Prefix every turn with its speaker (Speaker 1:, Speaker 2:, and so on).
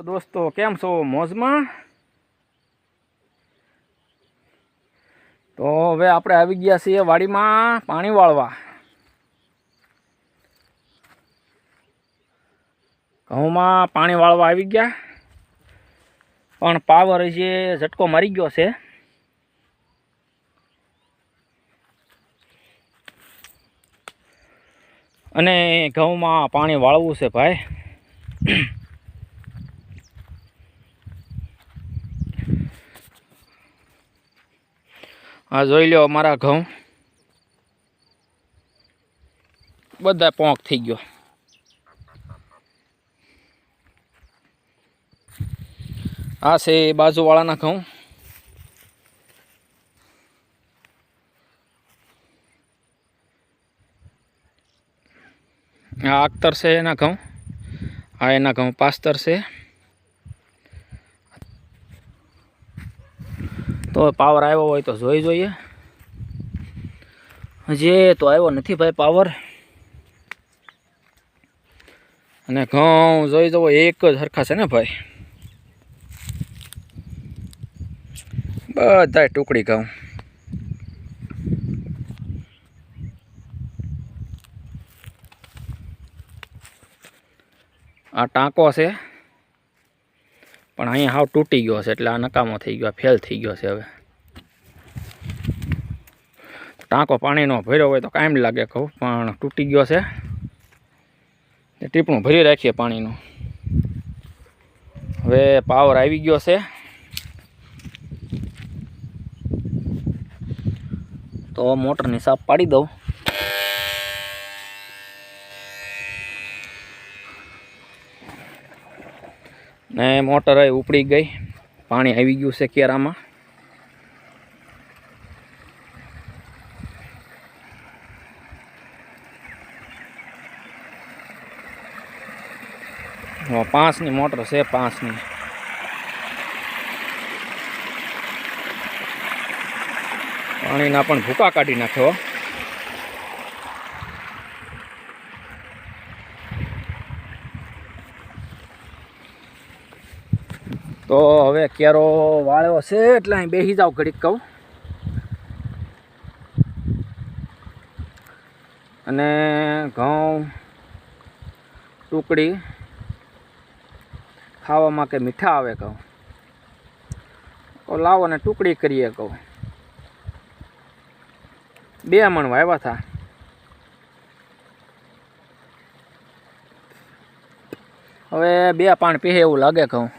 Speaker 1: દોસ્તો, કેમ છો? મોજમાં? તો હવે આપણે આવી ગયા છીએ વાડીમાં પાણી વાળવા. ઘઉંમાં પાણી વાળવા આવી ગયા. પણ પાવર જે ઝટકો મારી ગયો છે. અને ઘઉંમાં પાણી વાળવું છે ભાઈ. આ જોઈ લો અમારા ઘઉં. બધા પોંક થઈ ગયો. આ છે બાજુવાળાના ઘઉં. આ અખ્તર છે એના ઘઉં. આ એના ઘઉં પાસ્તર છે. તો પાવર આવ્યો હોય તો જોઈ જોઈએ. હજી તો આવ્યો નથી ભાઈ પાવર અને ઘઉં જોઈ જવો એક જ સરખા છે ને ભાઈ. બધા ટુકડી ઘઉં. આ ટાંકો છે. પણ અહીંયા હાવ તૂટી ગયો છે એટલે આ નકામો થઈ ગયો ફેલ થઈ ગયો છે હવે. ટાંકો પાણીનો ભર્યો હોય તો કાંઈ લાગે કહું પણ તૂટી ગયો છે. ટીપણું ભરી રાખીએ પાણીનું. હવે પાવર આવી ગયો છે. તો મોટરની સાપ પાડી દઉં. ને મોટર એ ઉપડી ગઈ. પાણી આવી ગયું છે કેરામાં. પાંચની મોટર છે, પાંચની. પાણીના પણ ભૂકા કાઢી નાખ્યો તો હવે કેરો વાળ્યો છે એટલે અહીં બેસી જાવ ઘડીક કહું. અને ઘઉં, ટુકડી ખાવામાં કે મીઠા આવે કહું. તો લાવો ને ટુકડી કરીએ કહું. બે મણ વાવ્યા હતા હવે બે પાણ પીએ એવું લાગે કહું.